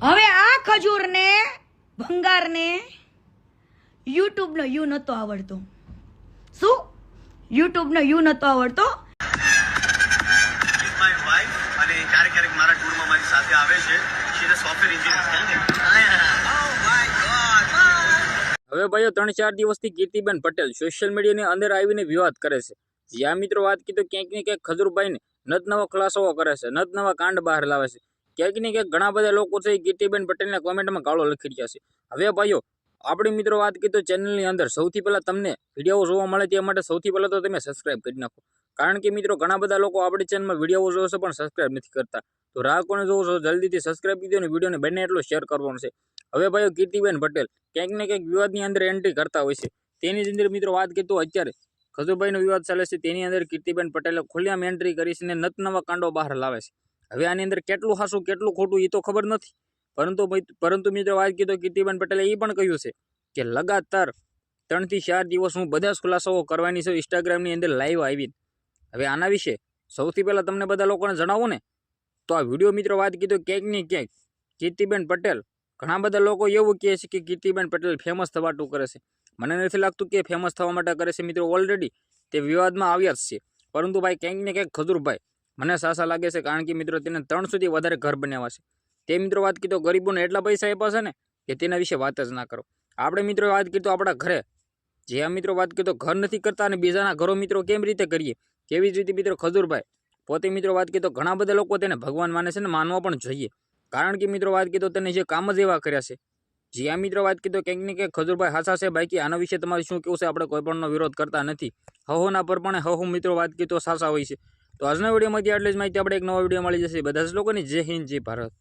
હવે આ ખજૂરને ભંગારને યુટ્યુબનો યુ નહોતો આવડતો. શું? યુટ્યુબનો યુ નહોતો આવડતો? ઇઝ માય વાઇફ અને ક્યારેક ક્યારેક મારા ટૂરમાં મારી સાથે આવે છે. શી ઇઝ સોફ્ટવેર એન્જિનિયર હવે ભાઈઓ ત્રણ ચાર દિવસથી કીર્તિબેન પટેલ સોશિયલ મીડિયાની અંદર આવીને વિવાદ કરે છે. જ્યાં મિત્રો વાત કીધું ક્યાંક ને ક્યાંક ખજૂરભાઈને નત નવા ખુલાસાઓ કરે છે નત નવા કાંડ બહાર લાવે છે. ક્યાંક ને ક્યાંક ઘણા બધા લોકો છે કીર્તિબેન પટેલને કોમેન્ટમાં ગાળો લખી રહ્યા છે. હવે ભાઈઓ, આપણી મિત્રો વાત કીધું ચેનલની અંદર, સૌથી પહેલાં તમને વીડિયો જોવા મળે તે માટે સૌથી પહેલાં તો તમે સબસ્ક્રાઇબ કરી નાખો. કારણ કે મિત્રો, ઘણા બધા લોકો આપણી ચેનલમાં વીડિયો જોવે છે, પણ સબસ્ક્રાઈબ નથી કરતા. તો રાહ કોને જોવો છો, જલ્દીથી સબસ્ક્રાઈબ કરી દો અને વિડીયોને બને એટલો શેર કરવાનો છે. હવે ભાઈઓ કીર્તિબેન પટેલ ક્યાંક ને ક્યાંક વિવાદની અંદર એન્ટ્રી કરતા હોય છે. તેની અંદર મિત્રો વાત કીધું, અત્યારે ખજુભાઈનો વિવાદ ચાલે છે. તેની અંદર કીર્તિબેન પટેલે ખુલ્લામાં એન્ટ્રી કરી છે અને નત નવા કાંડો બહાર લાવે છે. હવે આની અંદર કેટલું હાસું, કેટલું ખોટું એ તો ખબર નથી. પરંતુ પરંતુ મિત્રો વાત કીધો કીર્તિબેન પટેલે એ પણ કહ્યું છે કે લગાતાર ત્રણથી ચાર દિવસ હું બધા જ ખુલાસાઓ કરવાની છે, ઇન્સ્ટાગ્રામની અંદર લાઈવ આવીને. હવે આના વિશે સૌથી પહેલાં તમને બધા લોકોને જણાવો ને, તો આ વીડિયો મિત્રો વાત કીધો ક્યાંક ને ક્યાંક કીર્તિબેન પટેલ. ઘણા બધા લોકો એવું કહે છે કે કીર્તિબેન પટેલ ફેમસ થવાટું કરે છે. મને નથી લાગતું કે ફેમસ થવા માટે કરે છે મિત્રો ઓલરેડી તે વિવાદમાં આવ્યા જ છે. પરંતુ ભાઈ ક્યાંક ને ક્યાંક ખજૂરભાઈ મને સાસા લાગે છે કારણ કે મિત્રો તેને ત્રણ સુધી વધારે ઘર બનાવ્યા છે. તે મિત્રો વાત કીધો, ગરીબોને એટલા પૈસા આપ્યા છે ને કે તેના વિશે વાત જ ના કરો. આપણે મિત્રો વાત કીધું આપણા ઘરે. જે મિત્રો વાત કીધો, ઘર નથી કરતા અને બીજાના ઘરો મિત્રો કેમ રીતે કરીએ? કેવી રીતે મિત્રો ખજૂરભાઈ? પોતે મિત્રો વાત કીધો, ઘણા બધા લોકો તેને ભગવાન માને છે ને માનવા પણ જોઈએ. કારણ કે મિત્રો વાત કીધો, તેને જે કામ જ એવા કર્યા છે. જે આ મિત્રો વાત કીધો ક્યાંક ને ક્યાંક ખજૂરભાઈ હાસા છે. બાકી આના વિશે તમારે શું કેવું છે? આપણે કોઈ પણનો વિરોધ કરતા નથી. હહોના પર પણ હહુ મિત્રો વાત કીધો સાસા હોય છે. તો આજના વિડીયોમાંથી આટલી જ માહિતી. આપણે એક નવા વીડિયો મળી જશે. બધા જ લોકોની જય હિન્દ, જય ભારત.